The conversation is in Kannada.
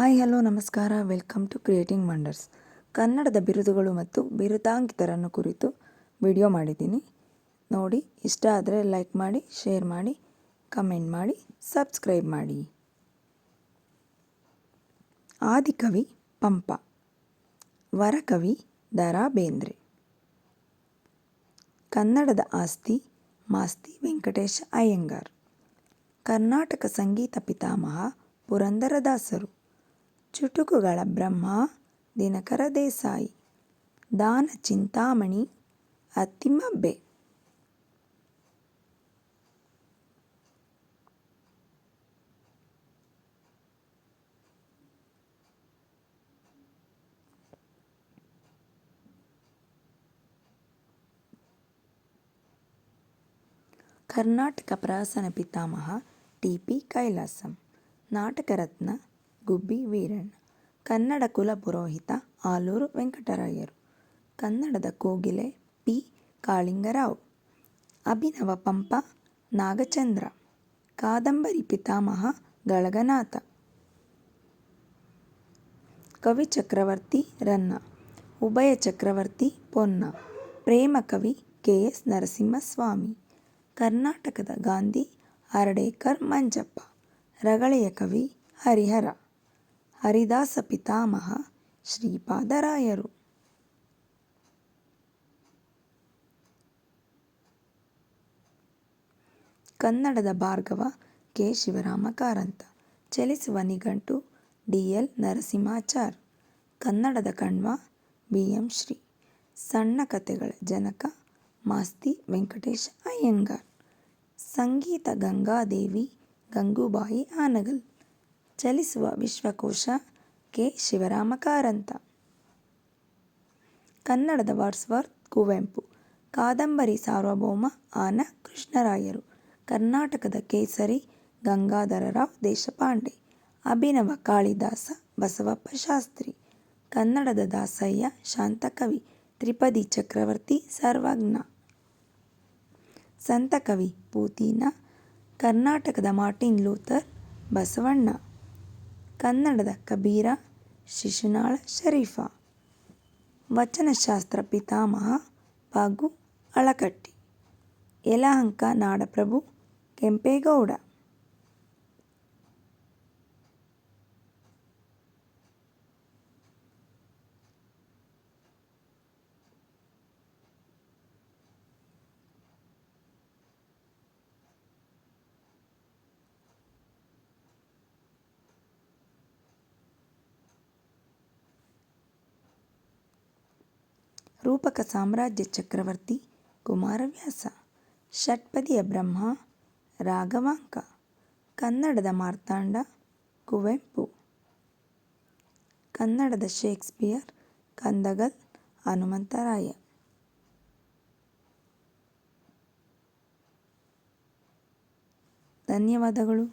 ಹಾಯ್, ಹಲೋ, ನಮಸ್ಕಾರ. Welcome to creating wonders. ಕನ್ನಡದ ಬಿರುದುಗಳು ಮತ್ತು ಬಿರುದಾಂಕಿತರನ್ನು ಕುರಿತು ವಿಡಿಯೋ ಮಾಡಿದ್ದೀನಿ. ನೋಡಿ, ಇಷ್ಟ ಆದರೆ ಲೈಕ್ ಮಾಡಿ, ಶೇರ್ ಮಾಡಿ, ಕಮೆಂಟ್ ಮಾಡಿ, ಸಬ್ಸ್ಕ್ರೈಬ್ ಮಾಡಿ. ಆದಿಕವಿ ಪಂಪ, ವರಕವಿ ದರಾ ಬೇಂದ್ರೆ ಕನ್ನಡದ ಆಸ್ತಿ ಮಾಸ್ತಿ ವೆಂಕಟೇಶ ಅಯ್ಯಂಗಾರ್, ಕರ್ನಾಟಕ ಸಂಗೀತ ಪಿತಾಮಹ ಪುರಂದರದಾಸರು. ಚುಟುಕುಗಳ ಬ್ರಹ್ಮ ದಿನಕರ ದೇಸಾಯಿ. ದಾನ ಚಿಂತಾಮಣಿ ಅತ್ತಿಮಬ್ಬೆ ಕರ್ನಾಟಕ ಪ್ರಾಸನ ಪಿತಾಮಹ ಟಿ ಪಿ ಕೈಲಾಸಂ. ನಾಟಕ ರತ್ನ ಗುಬ್ಬಿ ವೀರಣ್ಣ, ಕನ್ನಡ ಕುಲ ಪುರೋಹಿತ ಆಲೂರು ವೆಂಕಟರಾಯರು, ಕನ್ನಡದ ಕೋಗಿಲೆ ಪಿ. ಕಾಳಿಂಗರಾವ್, ಅಭಿನವ ಪಂಪ ನಾಗಚಂದ್ರ, ಕಾದಂಬರಿ ಪಿತಾಮಹ ಗಳಗನಾಥ. ಕವಿ ಚಕ್ರವರ್ತಿ ರನ್ನ, ಉಭಯ ಚಕ್ರವರ್ತಿ ಪೊನ್ನ, ಪ್ರೇಮ ಕವಿ ಕೆ. ಎಸ್. ನರಸಿಂಹಸ್ವಾಮಿ, ಕರ್ನಾಟಕದ ಗಾಂಧಿ ಹರಡೇಕರ್ ಮಂಜಪ್ಪ, ರಗಳೆಯ ಕವಿ ಹರಿಹರ. ಹರಿದಾಸ ಪಿತಾಮಹ ಶ್ರೀಪಾದರಾಯರು. ಕನ್ನಡದ ಭಾರ್ಗವ ಕೆ. ಶಿವರಾಮ ಕಾರಂತ ಚಲಿಸುವ ನಿಘಂಟು ಡಿ. ಎಲ್. ನರಸಿಂಹಾಚಾರ್. ಕನ್ನಡದ ಕಣ್ವ ಬಿ. ಎಂ. ಶ್ರೀ. ಸಣ್ಣ ಕಥೆಗಳ ಜನಕ ಮಾಸ್ತಿ ವೆಂಕಟೇಶ ಅಯ್ಯಂಗಾರ್. ಸಂಗೀತ ಗಂಗಾದೇವಿ ಗಂಗೂಬಾಯಿ ಹಾನಗಲ್ ಚಲಿಸುವ ವಿಶ್ವಕೋಶ ಕೆ ಶಿವರಾಮ ಕಾರಂತ ಕನ್ನಡದ ವರ್ಡ್ಸ್ವರ್ತ್ ಕುವೆಂಪು, ಕಾದಂಬರಿ ಸಾರ್ವಭೌಮ ಆನ ಕೃಷ್ಣರಾಯರು, ಕರ್ನಾಟಕದ ಕೇಸರಿ ಗಂಗಾಧರರಾವ್ ದೇಶಪಾಂಡೆ, ಅಭಿನವ ಕಾಳಿದಾಸ ಬಸವಪ್ಪ ಶಾಸ್ತ್ರಿ, ಕನ್ನಡದ ದಾಸಯ್ಯ ಶಾಂತಕವಿ ತ್ರಿಪದಿ ಚಕ್ರವರ್ತಿ ಸರ್ವಜ್ಞ. ಸಂತಕವಿ ಪೂತಿನ, ಕರ್ನಾಟಕದ ಮಾರ್ಟಿನ್ ಲೂಥರ್ ಬಸವಣ್ಣ. ಕನ್ನಡದ ಕಬೀರ ಶಿಶುನಾಳ ಶರೀಫ. ವಚನಶಾಸ್ತ್ರ ಪಿತಾಮಹ ಪಾಗು ಅಳಕಟ್ಟಿ. ಯಲಹಂಕ ನಾಡಪ್ರಭು ಕೆಂಪೇಗೌಡ. ರೂಪಕ ಸಾಮ್ರಾಜ್ಯ ಚಕ್ರವರ್ತಿ ಕುಮಾರವ್ಯಾಸ, ಷಟ್ಪದಿಯ ಬ್ರಹ್ಮ ರಾಘವಾಂಕ, ಕನ್ನಡದ ಮಾರ್ತಾಂಡ ಕುವೆಂಪು, ಕನ್ನಡದ ಶೇಕ್ಸ್ಪಿಯರ್ ಕಂದಗಲ್ ಹನುಮಂತರಾಯ. ಧನ್ಯವಾದಗಳು.